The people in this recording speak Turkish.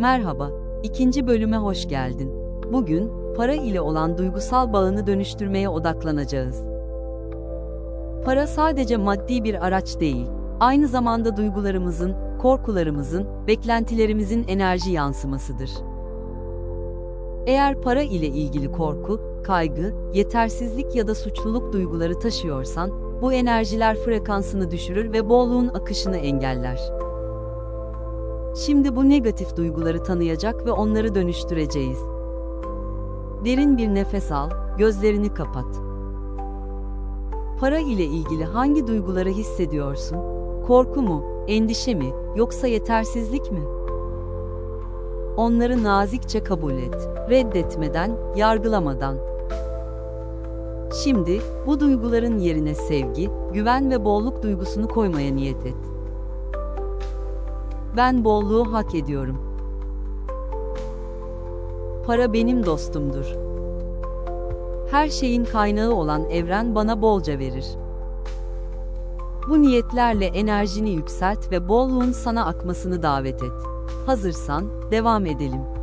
Merhaba, ikinci bölüme hoş geldin. Bugün, para ile olan duygusal bağını dönüştürmeye odaklanacağız. Para sadece maddi bir araç değil, aynı zamanda duygularımızın, korkularımızın, beklentilerimizin enerji yansımasıdır. Eğer para ile ilgili korku, kaygı, yetersizlik ya da suçluluk duyguları taşıyorsan, bu enerjiler frekansını düşürür ve bolluğun akışını engeller. Şimdi bu negatif duyguları tanıyacak ve onları dönüştüreceğiz. Derin bir nefes al, gözlerini kapat. Para ile ilgili hangi duyguları hissediyorsun? Korku mu, endişe mi, yoksa yetersizlik mi? Onları nazikçe kabul et, reddetmeden, yargılamadan. Şimdi, bu duyguların yerine sevgi, güven ve bolluk duygusunu koymaya niyet et. Ben bolluğu hak ediyorum. Para benim dostumdur. Her şeyin kaynağı olan evren bana bolca verir. Bu niyetlerle enerjini yükselt ve bolluğun sana akmasını davet et. Hazırsan, devam edelim.